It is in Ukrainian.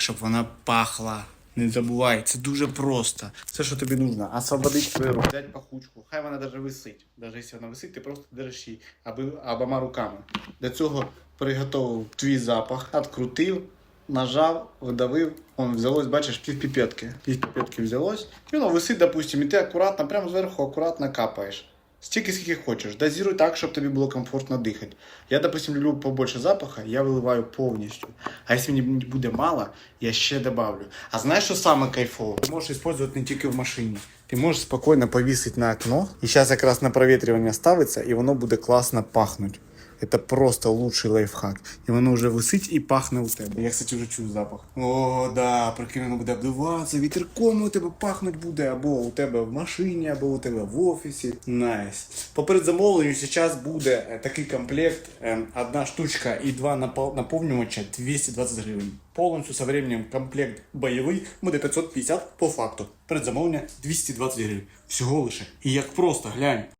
щоб вона пахла. Не забувай, це дуже просто. Все, що тобі потрібно. Освободити свою руку, взяти пахучку. Хай вона навіть висить. Навіть якщо вона висить, ти просто держиш її обома руками. Для цього приготував твій запах, відкрутив, нажав, видавив. Он взялось, бачиш, півпіпетки. Півпіпетки взялось. І воно висить, допустим, і ти акуратно, прямо зверху акуратно капаєш. Стільки, скільки хочеш. Дозируй так, щоб тобі було комфортно дихати. Я, допустим, люблю побольше запаха, я виливаю повністю. А якщо мені буде мало, я ще добавлю. А знаєш, що саме кайфово? Ти можеш використовувати не тільки в машині. Ти можеш спокійно повісити на окно, і зараз якраз на провітрювання ставиться, і воно буде класно пахнути. Это просто лучший лайфхак. І воно вже висить і пахне у тебе. Я, кстати, вже чую запах. О, да, прикинь, воно буде обдуватися, вітерком у тебе пахнуть буде, або у тебе в машині, або у тебе в офісі. Найс. По передзамовленню зараз буде е, такий комплект, е, одна штучка і два наповнювача 220 гривень. Повністю со временем комплект бойовий буде 550 по факту. Передзамовлення 220 гривень. Всього лише. І як просто, глянь.